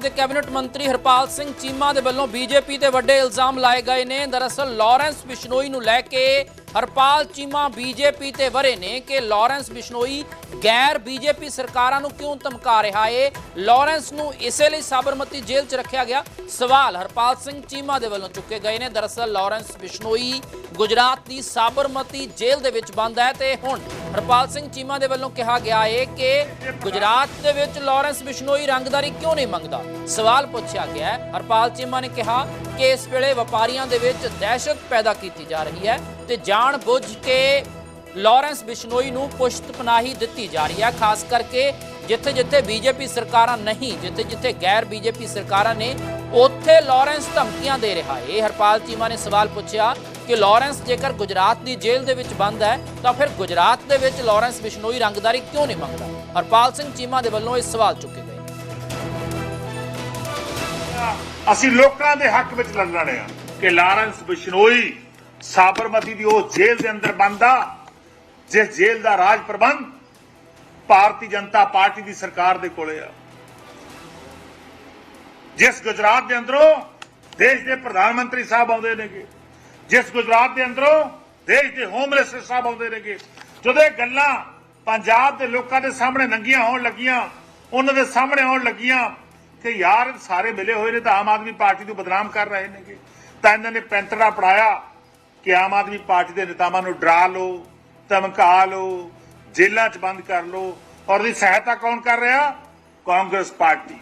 ਦੇ ਕੈਬਨਿਟ ਮੰਤਰੀ ਹਰਪਾਲ ਸਿੰਘ ਚੀਮਾ ਦੇ ਵੱਲੋਂ ਬੀਜੇਪੀ ਤੇ ਵੱਡੇ ਇਲਜ਼ਾਮ ਲਾਏ ਗਏ ਨੇ। ਦਰਅਸਲ ਲਾਰੈਂਸ ਬਿਸ਼ਨੋਈ ਨੂੰ ਲੈ ਕੇ ਹਰਪਾਲ ਚੀਮਾ ਬੀਜੇਪੀ ਤੇ ਵਰੇ ਨੇ ਕਿ ਲਾਰੈਂਸ ਬਿਸ਼ਨੋਈ ਗੈਰ ਬੀਜੇਪੀ ਸਰਕਾਰਾਂ ਨੂੰ ਕਿਉਂ ਧਮਕਾ ਰਿਹਾ ਏ? ਲਾਰੈਂਸ ਨੂੰ ਇਸੇ ਲਈ ਸਾਬਰਮਤੀ ਜੇਲ੍ਹ 'ਚ ਰੱਖਿਆ ਗਿਆ? ਸਵਾਲ ਹਰਪਾਲ ਸਿੰਘ ਚੀਮਾ ਦੇ ਵੱਲੋਂ ਚੁੱਕੇ ਗਏ ਨੇ। ਦਰਅਸਲ ਲਾਰੈਂਸ ਬਿਸ਼ਨੋਈ ਗੁਜਰਾਤ ਦੀ ਸਾਬਰਮਤੀ ਜੇਲ੍ਹ ਦੇ ਵਿੱਚ ਬੰਦ ਹੈ ਤੇ ਹੁਣ ਹਰਪਾਲ ਸਿੰਘ ਚੀਮਾ ਦੇ ਵੱਲੋਂ ਕਿਹਾ ਗਿਆ ਏ ਕਿ ਗੁਜਰਾਤ ਦੇ ਵਿੱਚ ਲਾਰੈਂਸ ਬਿਸ਼ਨੋਈ ਰੰਗਦਾਰੀ ਕਿਉਂ ਨਹੀਂ ਮੰਗਦਾ? ਸਵਾਲ ਪੁੱਛਿਆ ਗਿਆ ਹਰਪਾਲ ਚੀਮਾ ਨੇ ਕਿਹਾ ਕਿ ਇਸ ਵੇਲੇ ਵਪਾਰੀਆਂ ਦੇ ਵਿੱਚ ਦਹਿਸ਼ਤ ਪੈਦਾ ਕੀਤੀ ਜਾ ਰਹੀ ਹੈ। ਤੇ ਜਾਣ ਬੁੱਝ ਕੇ ਲਾਰੈਂਸ ਬਿਸ਼ਨੋਈ ਨੂੰ ਪੁਸ਼ਤ ਪਨਾਹੀ ਦਿੱਤੀ ਜਾ ਰਹੀ ਹੈ, ਖਾਸ ਕਰਕੇ ਜਿੱਥੇ ਜਿੱਥੇ ਬੀਜੇਪੀ ਸਰਕਾਰਾਂ ਨਹੀਂ, ਜਿੱਥੇ ਜਿੱਥੇ ਗੈਰ ਬੀਜੇਪੀ ਸਰਕਾਰਾਂ ਨੇ, ਉੱਥੇ ਲਾਰੈਂਸ ਧਮਕੀਆਂ ਦੇ ਰਿਹਾ ਹੈ। ਹਰਪਾਲ ਚੀਮਾ ਨੇ ਸਵਾਲ ਪੁੱਛਿਆ ਕਿ ਲਾਰੈਂਸ ਜੇਕਰ ਗੁਜਰਾਤ ਦੀ ਜੇਲ੍ਹ ਦੇ ਵਿੱਚ ਬੰਦ ਹੈ, ਤਾਂ ਫਿਰ ਗੁਜਰਾਤ ਦੇ ਵਿੱਚ ਲਾਰੈਂਸ ਬਿਸ਼ਨੋਈ ਰੰਗਦਾਰੀ ਕਿਉਂ ਨਹੀਂ ਮੰਗਦਾ? ਹਰਪਾਲ ਸਿੰਘ ਚੀਮਾ ਦੇ ਵੱਲੋਂ ਇਹ ਸਵਾਲ ਚੁੱਕੇ ਗਏ। ਅਸੀਂ ਲੋਕਾਂ ਦੇ ਹੱਕ ਵਿੱਚ ਲੜਨਾ ਆ ਕਿ ਲਾਰੈਂਸ ਬਿਸ਼ਨੋਈ ਸਾਬਰਮਤੀ ਦੀ ਉਹ ਜੇਲ੍ਹ ਦੇ ਅੰਦਰ ਬੰਦ ਜਿਸ ਜੇਲ੍ਹ ਦਾ ਰਾਜ ਪ੍ਰਬੰਧ ਭਾਰਤੀ ਜਨਤਾ ਪਾਰਟੀ ਦੀ ਸਰਕਾਰ ਦੇ ਕੋਲੇ ਆ। ਜਿਸ ਗੁਜਰਾਤ ਦੇ ਅੰਦਰੋਂ ਦੇਸ਼ ਦੇ ਪ੍ਰਧਾਨ ਮੰਤਰੀ ਸਾਹਿਬ ਆਉਂਦੇ ਨੇਗੇ, ਜਿਸ ਗੁਜਰਾਤ ਦੇ ਅੰਦਰੋਂ ਦੇਸ਼ ਦੇ ਹੋਮ ਮਿਨਿਸਟਰ ਸਾਹਿਬ ਆਉਂਦੇ ਨੇਗੇ, ਜਦੋਂ ਇਹ ਗੱਲਾਂ ਪੰਜਾਬ ਦੇ ਲੋਕਾਂ ਦੇ ਸਾਹਮਣੇ ਨੰਗੀਆਂ ਹੋਣ ਲੱਗੀਆਂ, ਉਹਨਾਂ ਦੇ ਸਾਹਮਣੇ ਆਉਣ ਲੱਗੀਆਂ ਕਿ ਯਾਰ ਸਾਰੇ ਮਿਲੇ ਹੋਏ ਨੇ ਤਾਂ ਆਮ ਆਦਮੀ ਪਾਰਟੀ ਨੂੰ ਬਦਨਾਮ ਕਰ ਰਹੇ ਨੇਗੇ। ਤਾਂ ਇਹਨਾਂ ਨੇ ਪੈਂਤੜਾ ਪੜਾਇਆ ਕਿ ਆਮ ਆਦਮੀ ਪਾਰਟੀ ਦੇ ਨੇਤਾਵਾਂ ਨੂੰ ਡਰਾ ਲਓ, ਧਮਕਾ ਲਓ, ਜੇਲ੍ਹਾਂ 'ਚ ਬੰਦ ਕਰ ਲਓ। ਔਰ ਦੀ ਸਹਾਇਤਾ ਕੌਣ ਕਰ ਰਿਹਾ? ਕਾਂਗਰਸ ਪਾਰਟੀ।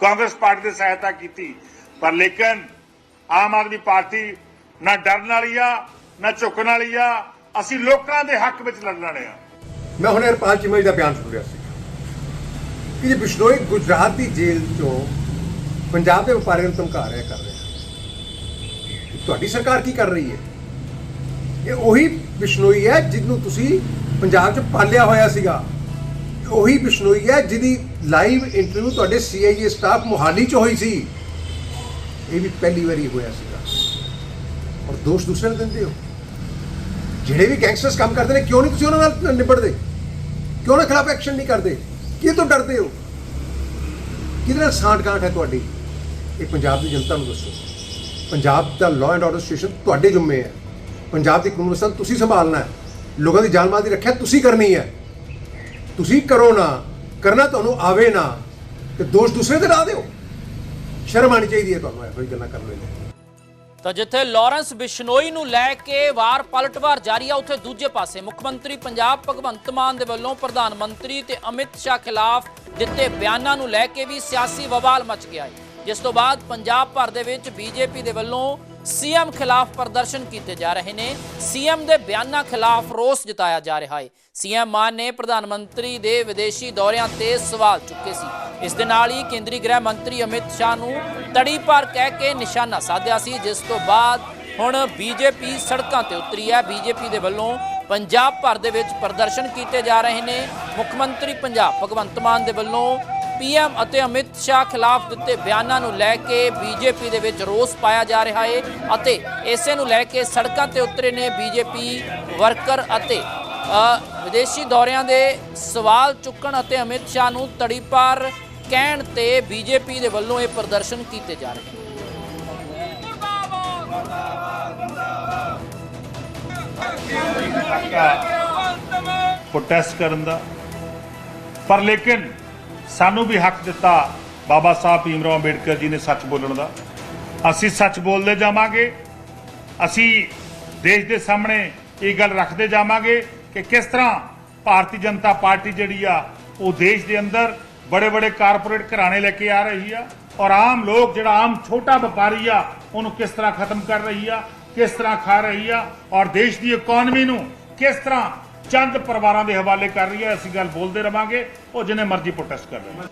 ਕਾਂਗਰਸ ਪਾਰਟੀ ਦੀ ਸਹਾਇਤਾ ਕੀਤੀ। ਪਰ ਲੇਕਿਨ ਆਮ ਆਦਮੀ ਪਾਰਟੀ ਨਾ ਡਰਨ ਵਾਲੀ ਆ, ਨਾ ਝੁਕਣ ਵਾਲੀ ਆ। ਅਸੀਂ ਲੋਕਾਂ ਦੇ ਹੱਕ ਵਿੱਚ ਲੜਨ ਵਾਲੇ ਆ। ਮੈਂ ਹੁਣੇ ਹਰਪਾਲ ਚੀਮਾ ਜੀ ਦਾ ਬਿਆਨ ਸੁਣ ਰਿਹਾ ਸੀ। ਕਿ ਜੇ ਬਿਸ਼ਨੋਈ ਗੁਜਰਾਤ ਦੀ ਜੇਲ੍ਹ ਚੋਂ ਪੰਜਾਬ ਦੇ ਵਪਾਰੀਆਂ ਨੂੰ ਧਮਕਾ ਰਿਹਾ ਕਰ ਰਿਹਾ ਤੁਹਾਡੀ ਸਰਕਾਰ ਕੀ ਕਰ ਰਹੀ ਹੈ? ਇਹ ਉਹੀ ਬਿਸ਼ਨੋਈ ਹੈ ਜਿਹਨੂੰ ਤੁਸੀਂ ਪੰਜਾਬ 'ਚ ਪਾਲਿਆ ਹੋਇਆ ਸੀਗਾ। ਉਹੀ ਬਿਸ਼ਨੋਈ ਹੈ ਜਿਹਦੀ ਲਾਈਵ ਇੰਟਰਵਿਊ ਤੁਹਾਡੇ ਸੀਆਈਏ ਸਟਾਫ ਮੁਹਾਲੀ 'ਚ ਹੋਈ ਸੀ। ਇਹ ਵੀ ਪਹਿਲੀ ਵਾਰੀ ਹੋਇਆ ਸੀਗਾ। ਔਰ ਦੋਸ਼ ਦੂਸਰੇ ਨੂੰ ਦਿੰਦੇ ਹੋ। ਜਿਹੜੇ ਵੀ ਗੈਂਗਸਟਰਸ ਕੰਮ ਕਰਦੇ ਨੇ, ਕਿਉਂ ਨਹੀਂ ਤੁਸੀਂ ਉਹਨਾਂ ਨਾਲ ਨਿਬੜਦੇ? ਕਿਉਂ ਉਹਨਾਂ ਖਿਲਾਫ ਐਕਸ਼ਨ ਨਹੀਂ ਕਰਦੇ? ਕਿਹ ਤੋਂ ਡਰਦੇ ਹੋ? ਕਿਹਦੇ ਨਾਲ ਸਾਂਠ-ਗਾਂਠ ਹੈ ਤੁਹਾਡੀ? ਇਹ ਪੰਜਾਬ ਦੀ ਜਨਤਾ ਨੂੰ ਦੱਸੋ। ਪੰਜਾਬ ਦਾ ਲਾਅ ਐਂਡ ਆਰਡਰ ਸਟੇਸ਼ਨ ਤੁਹਾਡੇ ਜ਼ਿੰਮੇ ਹੈ। ਪੰਜਾਬ ਦੀ ਕਾਨੂੰਨ ਵਿਵਸਥਾ ਤੁਸੀਂ ਸੰਭਾਲਣਾ ਹੈ। ਲੋਕਾਂ ਦੀ ਜਾਨ ਮਾਲ ਦੀ ਰੱਖਿਆ ਤੁਸੀਂ ਕਰਨੀ ਹੈ। ਤੁਸੀਂ ਕਰੋ ਨਾ, ਕਰਨਾ ਤੁਹਾਨੂੰ ਆਵੇ ਨਾ, ਤੇ ਦੋਸ਼ ਦੂਸਰੇ ਤੇ ਲਾ ਦਿਓ। ਸ਼ਰਮ ਆਣੀ ਚਾਹੀਦੀ ਹੈ ਤੁਹਾਨੂੰ, ਇਹੋ ਜਿਹੀ ਗੱਲਾਂ ਕਰਨ ਵੇਲੇ। ਤਾਂ ਜਿੱਥੇ ਲਾਰੈਂਸ ਬਿਸ਼ਨੋਈ ਨੂੰ ਲੈ ਕੇ ਵਾਰ ਪਲਟਵਾਰ ਜਾਰੀ ਆ, ਉੱਥੇ ਦੂਜੇ ਪਾਸੇ ਮੁੱਖ ਮੰਤਰੀ ਪੰਜਾਬ ਭਗਵੰਤ ਮਾਨ ਦੇ ਵੱਲੋਂ ਪ੍ਰਧਾਨ ਮੰਤਰੀ ਤੇ ਅਮਿਤ ਸ਼ਾਹ ਖਿਲਾਫ ਦਿੱਤੇ ਬਿਆਨਾਂ ਨੂੰ ਲੈ ਕੇ ਵੀ ਸਿਆਸੀ ਬਵਾਲ ਮਚ ਗਿਆ ਹੈ। ਜਿਸ ਤੋਂ ਬਾਅਦ ਪੰਜਾਬ ਭਰ ਦੇ ਵਿੱਚ ਬੀਜੇਪੀ ਦੇ ਵੱਲੋਂ ਸੀਐਮ ਖਿਲਾਫ ਪ੍ਰਦਰਸ਼ਨ ਕੀਤੇ ਜਾ ਰਹੇ ਨੇ। ਸੀਐਮ ਦੇ ਬਿਆਨਾਂ ਖਿਲਾਫ ਰੋਸ ਜਤਾਇਆ ਜਾ ਰਿਹਾ ਹੈ। ਸੀਐਮ ਮਾਨ ਨੇ ਪ੍ਰਧਾਨ ਮੰਤਰੀ ਦੇ ਵਿਦੇਸ਼ੀ ਦੌਰਿਆਂ ਤੇ ਸਵਾਲ ਚੁੱਕੇ ਸੀ। ਇਸ ਦੇ ਨਾਲ ਹੀ ਕੇਂਦਰੀ ਗ੍ਰਹਿ ਮੰਤਰੀ ਅਮਿਤ ਸ਼ਾਹ ਨੂੰ ਤੜੀ ਪਾਰ ਕਹਿ ਕੇ ਨਿਸ਼ਾਨਾ ਸਾਧਿਆ ਸੀ, ਜਿਸ ਤੋਂ ਬਾਅਦ ਹੁਣ ਬੀਜੇਪੀ ਸੜਕਾਂ ਤੇ ਉਤਰੀ ਹੈ। ਬੀਜੇਪੀ ਦੇ ਵੱਲੋਂ ਪੰਜਾਬ ਭਰ ਦੇ ਵਿੱਚ ਪ੍ਰਦਰਸ਼ਨ ਕੀਤੇ ਜਾ ਰਹੇ ਨੇ। ਮੁੱਖ ਮੰਤਰੀ ਪੰਜਾਬ ਭਗਵੰਤ ਮਾਨ ਦੇ ਵੱਲੋਂ ਪੀਐਮ ਅਤੇ ਅਮਿਤ ਸ਼ਾਹ ਖਿਲਾਫ ਦਿੱਤੇ ਬਿਆਨਾਂ ਨੂੰ ਲੈ ਕੇ ਬੀਜੇਪੀ ਦੇ ਵਿੱਚ ਰੋਸ ਪਾਇਆ ਜਾ ਰਿਹਾ ਹੈ ਅਤੇ ਇਸੇ ਨੂੰ ਲੈ ਕੇ ਸੜਕਾਂ ਤੇ ਉਤਰੇ ਨੇ ਬੀਜੇਪੀ ਵਰਕਰ ਅਤੇ ਵਿਦੇਸ਼ੀ ਦੌਰਿਆਂ ਦੇ ਸਵਾਲ ਚੁੱਕਣ ਅਤੇ ਅਮਿਤ ਸ਼ਾਹ ਨੂੰ ਤੜੀਪਾਰ ਕਹਿਣ ਤੇ ਬੀਜੇਪੀ ਦੇ ਵੱਲੋਂ ਇਹ ਪ੍ਰਦਰਸ਼ਨ ਕੀਤੇ ਜਾ ਰਹੇ ਨੇ। ਪ੍ਰੋਟੈਸਟ ਕਰਨ ਦਾ। ਪਰ ਲੇਕਿਨ ਸਾਨੂੰ ਵੀ ਹੱਕ ਦਿੱਤਾ ਬਾਬਾ ਸਾਹਿਬ ਭੀਮਰਾਓ ਅੰਬੇਡਕਰ ਜੀ ਨੇ ਸੱਚ ਬੋਲਣ ਦਾ। ਅਸੀਂ ਸੱਚ ਬੋਲਦੇ ਜਾਵਾਂਗੇ। ਅਸੀਂ ਦੇਸ਼ ਦੇ ਸਾਹਮਣੇ ਇਹ ਗੱਲ ਰੱਖਦੇ ਜਾਵਾਂਗੇ ਕਿ ਕਿਸ ਤਰ੍ਹਾਂ ਭਾਰਤੀ ਜਨਤਾ ਪਾਰਟੀ ਜਿਹੜੀ ਆ, ਉਹ ਦੇਸ਼ ਦੇ ਅੰਦਰ ਬੜੇ ਬੜੇ ਕਾਰਪੋਰੇਟ ਘਰਾਣੇ ਲੈ ਕੇ ਆ ਰਹੀ ਆ ਔਰ ਆਮ ਲੋਕ ਜਿਹੜਾ ਆਮ ਛੋਟਾ ਵਪਾਰੀ ਆ, ਉਹਨੂੰ ਕਿਸ ਤਰ੍ਹਾਂ ਖਤਮ ਕਰ ਰਹੀ ਆ, ਕਿਸ ਤਰ੍ਹਾਂ ਖਾ ਰਹੀ ਆ ਔਰ ਦੇਸ਼ ਦੀ ਇਕਨੋਮੀ ਨੂੰ ਕਿਸ ਤਰ੍ਹਾਂ ਚੰਦ ਪਰਿਵਾਰਾਂ ਦੇ ਹਵਾਲੇ ਕਰ ਰਹੀ ਹੈ, ਅਸੀਂ ਗੱਲ ਬੋਲਦੇ ਰਵਾਂਗੇ। ਉਹ ਜਿਨੇ ਮਰਜ਼ੀ ਪ੍ਰੋਟੈਸਟ ਕਰ ਰਹੇ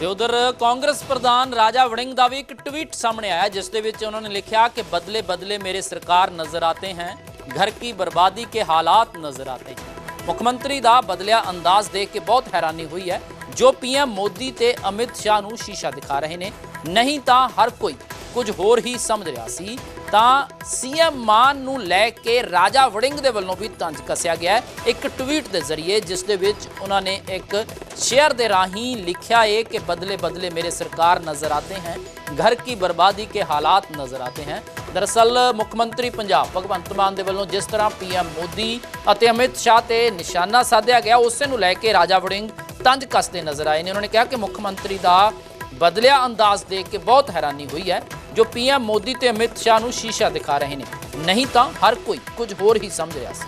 ਤੇ ਉਧਰ ਕਾਂਗਰਸ ਪ੍ਰਧਾਨ ਰਾਜਾ ਵੜਿੰਗ ਦਾ ਵੀ ਇੱਕ ਟਵੀਟ ਸਾਹਮਣੇ ਆਇਆ, ਜਿਸ ਦੇ ਵਿੱਚ ਉਹਨਾਂ ਨੇ ਲਿਖਿਆ ਕਿ ਬਦਲੇ ਬਦਲੇ ਮੇਰੇ ਸਰਕਾਰ ਨਜ਼ਰ ਆਤੇ ਹਨ ਘਰ ਕੀ ਬਰਬਾਦੀ ਕੇ ਹਾਲਾਤ ਨਜ਼ਰ ਆਤੇ ਹਨ ਮੁੱਖ ਮੰਤਰੀ ਦਾ ਬਦਲਿਆ ਅੰਦਾਜ਼ ਦੇਖ ਕੇ ਬਹੁਤ ਹੈਰਾਨੀ ਹੋਈ ਹੈ, ਜੋ ਪੀਐਮ ਮੋਦੀ ਤੇ ਅਮਿਤ ਸ਼ਾਹ ਨੂੰ ਸ਼ੀਸ਼ਾ ਦਿਖਾ ਰਹੇ ਨੇ। ਨਹੀਂ ਤਾਂ ਹਰ ਕੋਈ ਕੁਝ ਹੋਰ ਹੀ ਸਮਝ ਰਿਹਾ ਸੀ। ਤਾਂ ਸੀਐਮ ਮਾਨ ਨੂੰ ਲੈ ਕੇ ਰਾਜਾ ਵੜਿੰਗ ਦੇ ਵੱਲੋਂ ਵੀ ਤੰਜ ਕੱਸਿਆ ਗਿਆ ਇੱਕ ਟਵੀਟ ਦੇ ਜ਼ਰੀਏ ਜਿਸ ਦੇ ਵਿੱਚ ਉਹਨਾਂ ਨੇ ਇੱਕ ਸ਼ੇਅਰ ਦੇ ਰਾਹੀਂ ਲਿਖਿਆ ਏ ਕਿ ਬਦਲੇ ਬਦਲੇ ਮੇਰੇ ਸਰਕਾਰ ਨਜ਼ਰ ਆਤੇ ਹੈ, ਘਰ ਕੀ ਬਰਬਾਦੀ ਕੇ ਹਾਲਾਤ ਨਜ਼ਰ ਆਤੇ ਹੈ। ਦਰਸਲ ਮੁੱਖ ਮੰਤਰੀ ਪੰਜਾਬ ਭਗਵੰਤ ਮਾਨ ਦੇ ਵੱਲੋਂ ਜਿਸ ਤਰ੍ਹਾਂ ਪੀਐਮ ਮੋਦੀ ਅਤੇ ਅਮਿਤ ਸ਼ਾਹ ਤੇ ਨਿਸ਼ਾਨਾ ਸਾਧਿਆ ਗਿਆ, ਉਸੇ ਨੂੰ ਲੈ ਕੇ ਰਾਜਾ ਵੜਿੰਗ ਤੰਜ ਕੱਸਦੇ ਨਜ਼ਰ ਆਏ ਨੇ। ਉਹਨਾਂ ਨੇ ਕਿਹਾ ਕਿ ਮੁੱਖ ਮੰਤਰੀ ਦਾ ਬਦਲਿਆ ਅੰਦਾਜ਼ ਦੇਖ ਕੇ ਬਹੁਤ ਹੈਰਾਨੀ ਹੋਈ ਹੈ। ਜੋ ਪੀਐਮ ਮੋਦੀ ਤੇ ਅਮਿਤ ਸ਼ਾਹ ਨੂੰ ਸ਼ੀਸ਼ਾ ਦਿਖਾ ਰਹੇ ਨੇ। ਨਹੀਂ ਤਾਂ ਹਰ ਕੋਈ ਕੁਝ ਹੋਰ ਹੀ ਸਮਝ ਰਿਹਾ ਸੀ।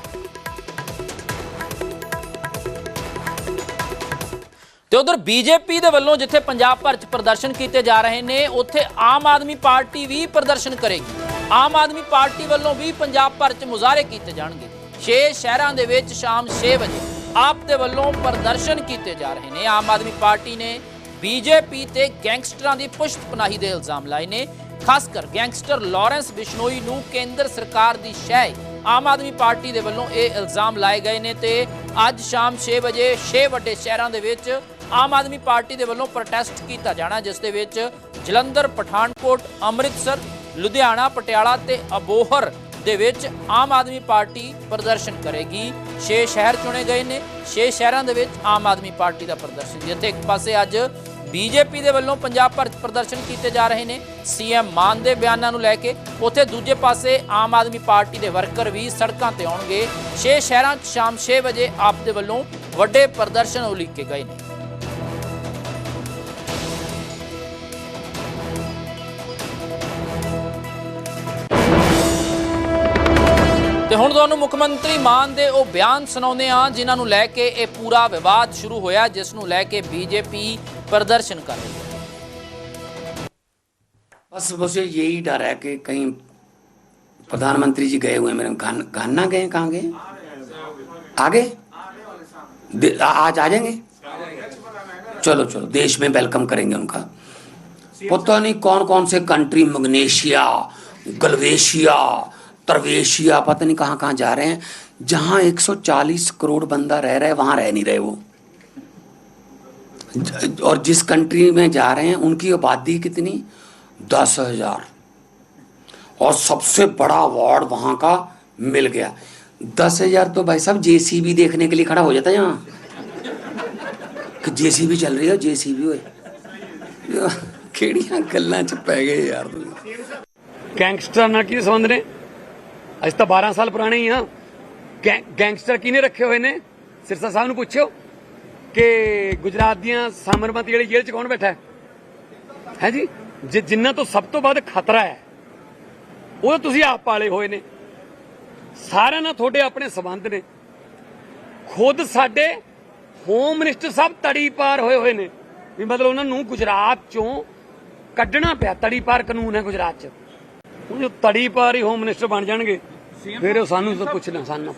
ਤੇ ਉਧਰ ਬੀਜੇਪੀ ਦੇ ਵੱਲੋਂ ਜਿੱਥੇ ਪੰਜਾਬ ਭਰ ਚ ਪ੍ਰਦਰਸ਼ਨ ਕੀਤੇ ਜਾ ਰਹੇ ਨੇ, ਉੱਥੇ ਆਮ ਆਦਮੀ ਪਾਰਟੀ ਵੀ ਪ੍ਰਦਰਸ਼ਨ ਕਰੇਗੀ। ਆਮ ਆਦਮੀ ਪਾਰਟੀ ਵੱਲੋਂ ਵੀ ਪੰਜਾਬ ਭਰ ਚ ਮੁਜ਼ਾਹਰੇ ਕੀਤੇ ਜਾਣਗੇ। 6 ਸ਼ਹਿਰਾਂ ਦੇ ਵਿੱਚ ਸ਼ਾਮ 6 ਵਜੇ ਆਪ ਦੇ ਵੱਲੋਂ ਪ੍ਰਦਰਸ਼ਨ ਕੀਤੇ ਜਾ ਰਹੇ ਨੇ। ਆਮ ਆਦਮੀ ਪਾਰਟੀ ਨੇ ਬੀਜੇਪੀ ਤੇ ਗੈਂਗਸਟਰਾਂ ਦੀ ਪੁਸ਼ਤ ਪਨਾਹੀ ਦੇ ਇਲਜ਼ਾਮ ਲਾਏ ਨੇ। ਖਾਸ ਕਰ ਗੈਂਗਸਟਰ ਲਾਰੈਂਸ ਬਿਸ਼ਨੋਈ ਨੂੰ ਕੇਂਦਰ ਸਰਕਾਰ ਦੀ ਸ਼ਹਿ ਆਮ ਆਦਮੀ ਪਾਰਟੀ ਦੇ ਵੱਲੋਂ ਇਹ ਇਲਜ਼ਾਮ ਲਾਏ ਗਏ ਨੇ ਤੇ ਅੱਜ ਸ਼ਾਮ 6 ਵਜੇ 6 ਵੱਡੇ ਸ਼ਹਿਰਾਂ ਦੇ ਵਿੱਚ ਆਮ ਆਦਮੀ ਪਾਰਟੀ ਦੇ ਵੱਲੋਂ ਪ੍ਰੋਟੈਸਟ ਕੀਤਾ ਜਾਣਾ, ਜਿਸ ਦੇ ਵਿੱਚ ਜਲੰਧਰ, ਪਠਾਨਕੋਟ, ਅੰਮ੍ਰਿਤਸਰ, ਲੁਧਿਆਣਾ, ਪਟਿਆਲਾ ਤੇ ਅਬੋਹਰ ਦੇ ਵਿੱਚ ਆਮ ਆਦਮੀ ਪਾਰਟੀ ਪ੍ਰਦਰਸ਼ਨ ਕਰੇਗੀ। 6 ਸ਼ਹਿਰ ਚੁਣੇ ਗਏ ਨੇ। 6 ਸ਼ਹਿਰਾਂ ਦੇ ਵਿੱਚ ਆਮ ਆਦਮੀ ਪਾਰਟੀ ਦਾ ਪ੍ਰਦਰਸ਼ਨ। ਜਿੱਥੇ ਇੱਕ ਪਾਸੇ ਅੱਜ ਬੀਜੇਪੀ ਦੇ ਵੱਲੋਂ ਪੰਜਾਬ ਭਰ 'ਚ ਪ੍ਰਦਰਸ਼ਨ ਕੀਤੇ ਜਾ ਰਹੇ ਨੇ। ਸੀਐਮ ਮਾਨ ਦੇ ਬਿਆਨਾਂ ਨੂੰ ਲੈ ਕੇ ਉੱਥੇ ਦੂਜੇ ਪਾਸੇ ਆਮ ਆਦਮੀ ਪਾਰਟੀ ਦੇ ਵਰਕਰ ਵੀ ਸੜਕਾਂ ਤੇ ਆਉਣਗੇ। 6 ਸ਼ਹਿਰਾਂ 'ਚ ਸ਼ਾਮ 6 ਵਜੇ ਆਪ ਦੇ ਵੱਲੋਂ ਵੱਡੇ ਪ੍ਰਦਰਸ਼ਨ ਉਲੀਕੇ ਗਏ ਨੇ। ਤੇ ਹੁਣ ਤੁਹਾਨੂੰ ਮੁੱਖ ਮੰਤਰੀ ਮਾਨ ਦੇ ਉਹ ਬਿਆਨ ਸੁਣਾਉਂਦੇ ਆ ਜਿਨ੍ਹਾਂ ਨੂੰ ਲੈ ਕੇ ਇਹ ਪੂਰਾ ਵਿਵਾਦ ਸ਼ੁਰੂ ਹੋਇਆ, ਜਿਸ ਨੂੰ ਲੈ ਕੇ ਬੀਜੇਪੀ प्रदर्शन कर रही है। बस बस यही डर है कि कहीं प्रधानमंत्री जी गए हुए मेरे घाना गए कहाँ गए आगे? आज आ जाएँगे? चलो चलो, देश में वेलकम करेंगे उनका। पता नहीं कौन कौन से कंट्री मग्नेशिया, गलवेशिया, तरवेशिया, पता नहीं कहाँ कहाँ जा रहे हैं। जहाँ 140 करोड़ बंदा रह रहा है, वहाँ रह नहीं रहे वो। और जिस कंट्री में जा रहे हैं, उनकी आबादी कितनी? दस हज़ार। और सबसे बड़ा अवार्ड वहाँ का मिल गया। दस हज़ार तो भाई साहब जेसीबी देखने के लिए खड़ा हो जाता है यहाँ। कि जेसीबी चल रही है जेसीबी हुए केड़ियाँ गल पै गए यार गैंगस्टर ना की संबंध ने अच्छा तो 12 साल पुराने ही हाँ। गैंगस्टर किने रखे हुए ने? सिरसा साहब न पूछो ਕਿ ਗੁਜਰਾਤ ਦੀਆਂ ਸਾਮਰਮਤੀ ਵਾਲੀ ਜੇਲ੍ਹ 'ਚ ਕੌਣ ਬੈਠਾ ਹੈ? ਹੈ ਜੀ? ਜਿ- ਜਿਨ੍ਹਾਂ ਤੋਂ ਸਭ ਤੋਂ ਵੱਧ ਖਤਰਾ ਹੈ ਉਹ ਤੁਸੀਂ ਆਪ ਪਾਲੇ ਹੋਏ ਨੇ। ਸਾਰਿਆਂ ਨਾਲ ਤੁਹਾਡੇ ਆਪਣੇ ਸਬੰਧ ਨੇ। ਖੁਦ ਸਾਡੇ ਹੋਮ ਮਿਨਿਸਟਰ ਸਾਹਿਬ ਤੜੀ ਪਾਰ ਹੋਏ ਹੋਏ ਨੇ। ਵੀ ਮਤਲਬ ਉਹਨਾਂ ਨੂੰ ਗੁਜਰਾਤ ਚੋਂ ਕੱਢਣਾ ਪਿਆ ਤੜੀ ਪਾਰ ਕਾਨੂੰਨ ਹੈ ਗੁਜਰਾਤ 'ਚ। ਜੋ ਤੜੀ ਪਾਰ ਹੀ ਹੋਮ ਮਿਨਿਸਟਰ ਬਣ ਜਾਣਗੇ ਫਿਰ ਉਹ ਸਾਨੂੰ ਤਾਂ ਪੁੱਛਣਾ ਸਾਨੂੰ।